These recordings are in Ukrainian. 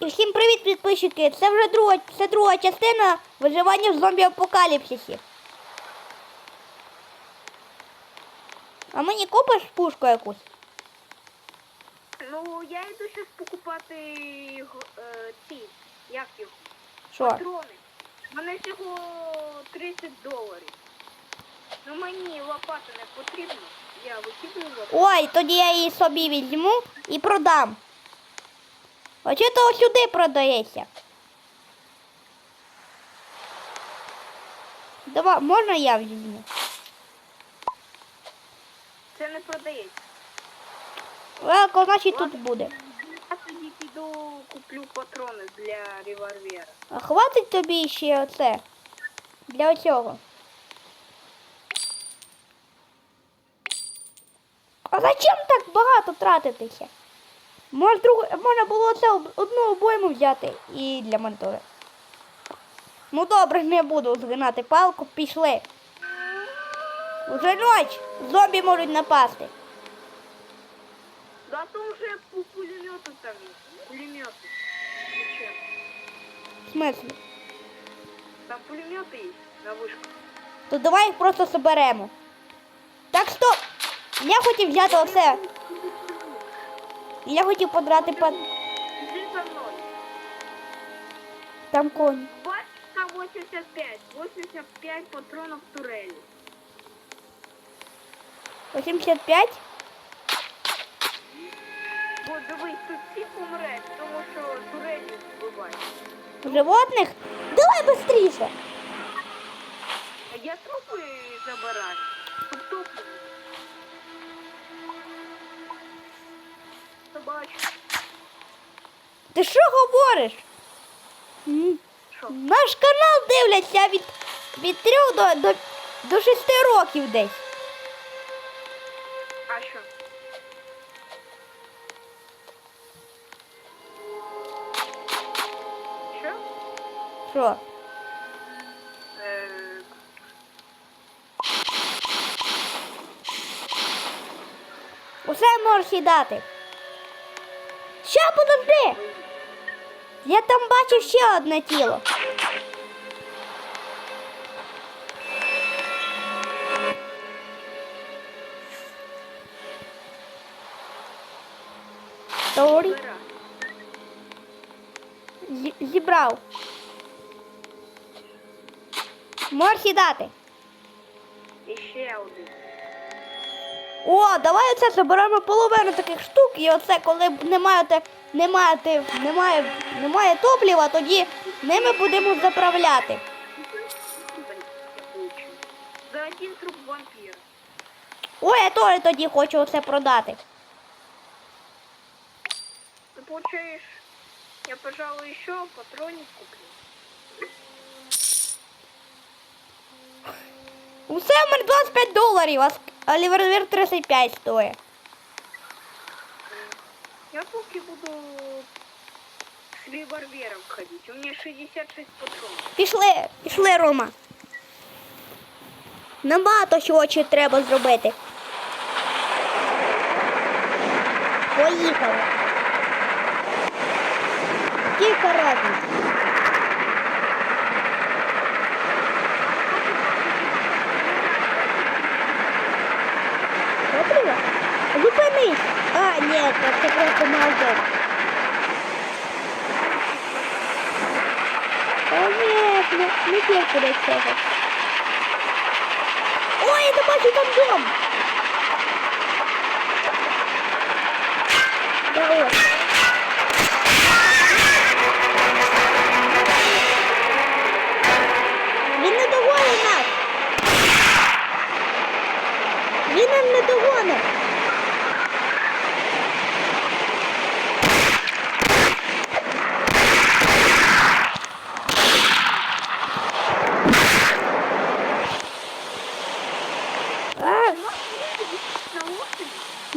І всім привіт, підписчики! Це вже друга, це друга частина виживання в зомбі-апокаліпсисі. А мені купиш пушку якусь? Ну, я йду зараз покупати е, ці, як їх, Що? патрони. У мене всього 30 доларів. Ну мені лопата не потрібна. Я викидаю лопату. Ой, тоді я її собі візьму і продам. А чи то сюди продається? Давай, можна я візьму? Це не продається. Велко, значить тут буде. Я тоді піду куплю патрони для револьвера. А хватить тобі ще оце? Для цього. А зачем так багато тратитися? Може, другу, можна було це одну обойму взяти і для монтори. Ну добре, не буду згинати палку, пішли. Уже ніч, зомбі можуть напасти. Зато вже по пулемету там є. Пулемети. В смислі? Там пулемети є на вишку. То давай їх просто соберемо. Так, стоп! Я хотів взяти оце. Я хотів подрати по... Іди за мною. Там конь. Там 85. 85 патронів турелі. 85? Бо дивись, тут всі помреш, тому що турелі вбивають. Животних? Давай быстріше. Я трупи забираю. Тут топливо. Собачу. Ти що говориш? Що? Наш канал дивляться від, від 3 до, до, до 6 років десь. А що? Що? Що? Е, Усе можеш сідати. Ща подожди. Я там бачив ще одне тіло. Зі- Зібрав. Можеш сідати. І ще один. О, давай оце заберемо половину таких штук, і оце, коли немає, немає, немає, немає топлива, тоді ними будемо заправляти. За один труп вампира. О, я теж тоді хочу оце продати. Ты получаешь, я, пожалуй, еще патронник куплю. Усе в мене 25 доларів, а а лівервір 35 стоїть. Я поки буду с револьвером ходить. У меня 66 патронов. Пішли, пішли, Рома. Нам багато чого ще треба зробити. Поїхали. Кілька разів. Добре? Зупинись. А, ні, це це просто магазин. О, ні, не, не тільки до цього. Ой, я не бачу там дом. Да ось.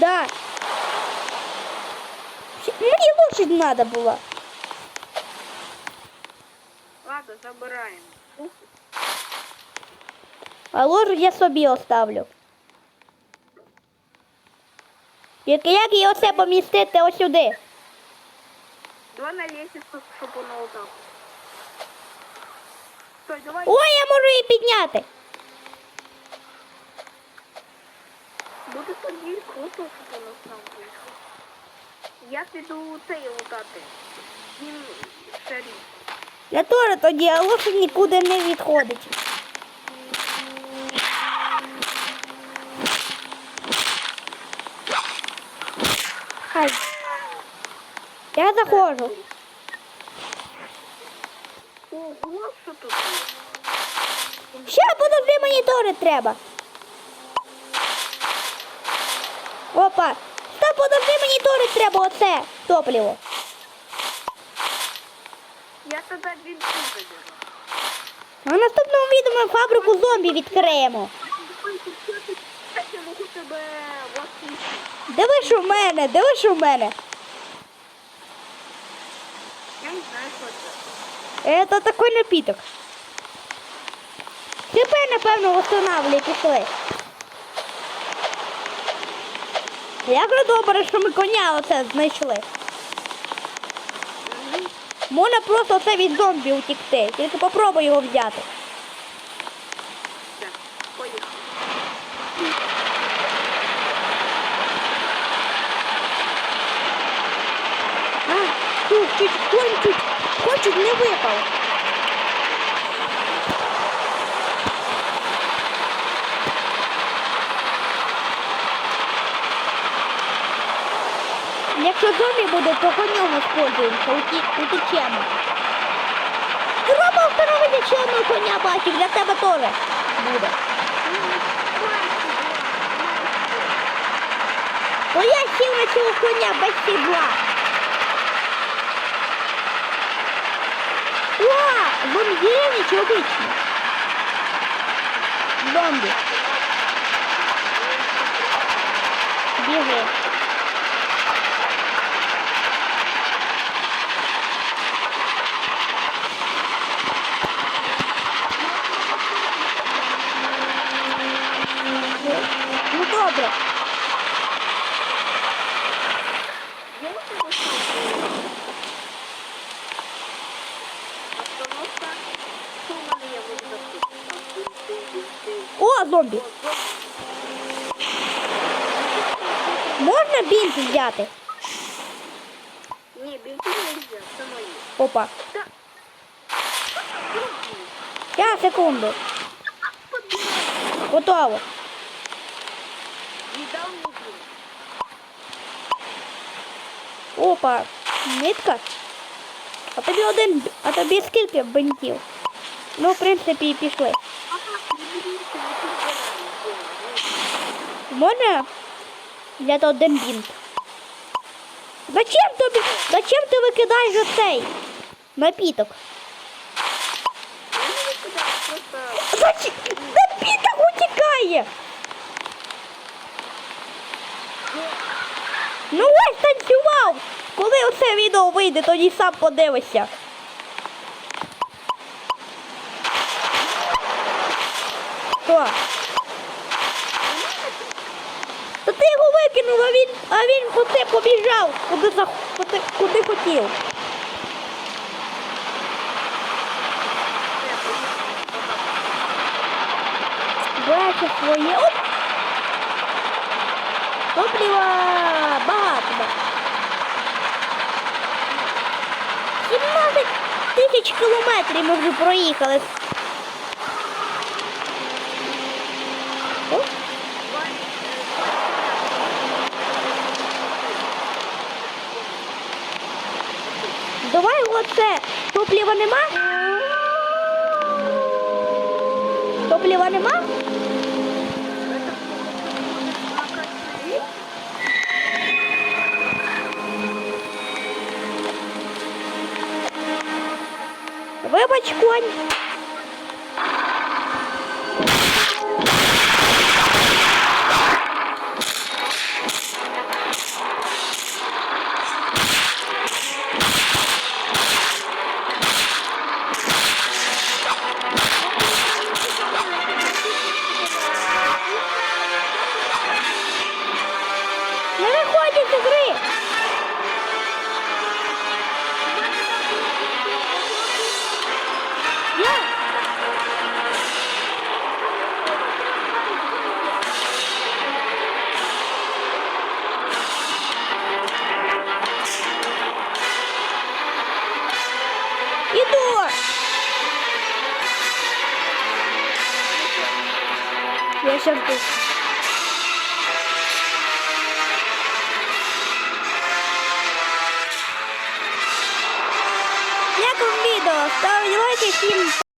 Да. Мені лошадь надо було. Ладно, забираем. А ложу я собі оставлю. Як, як її оце помістити ось сюди? Давай на лестницу, щоб воно отак. Ой, я можу її підняти. Буде тоді круто, щоб воно сам вийшло. Я піду цей лутати. Він шарі. Я теж тоді, а лошадь нікуди не відходить. Хай. Я заходжу. Ого, що тут? Ще подожди, мені теж треба. Опа. Та подожди, мені теж треба оце топливо. Я тоді бінти заберу. А в наступному відео ми фабрику зомбі відкриємо. Я можу тебе. Диви, що в мене, диви, що в мене. Я не знаю, що це. Это такой напиток. ХП, напевно, восстанавливає, пішли. Як же добре, що ми коня оце знайшли. Можна просто оце від зомбі утікти. Тільки попробуй його взяти. А, фу, чуть, не випав. Якщо зомбі буде, то по ньому спользуємося, утечемо. Треба встановити ще коня бачив, для тебе теж буде. То я сів на цього коня без сідла. О, зомбі чи обичні? Зомбі. Біги. Ну добре. Є у тебе що? Остановка. Що в мене є в О, зомбі. Можна бінт взяти? Ні, бінти нельзя, це мої. Опа. Та... Я секунду. Готово. Опа. Нитка. А тобі один, а тобі скільки бинтів? Ну, в принципі, і пішли. Можна взяти один бінт? Зачем тобі? Зачем ти викидаєш оцей напіток? Напіток утікає! Ну ось танцював! Коли оце відео вийде, тоді сам подивишся. Що? Та ти його викинув, а він, а він куди побіжав, куди, куди, куди хотів. Бачу своє. Оп! Топлива багато. да. 17 тисяч кілометрів ми вже проїхали. Давай оце. Топліва нема? Топліва нема? Вибач, конь. Мы выходим из игры. Я! Я сейчас буду. Як вам фильм...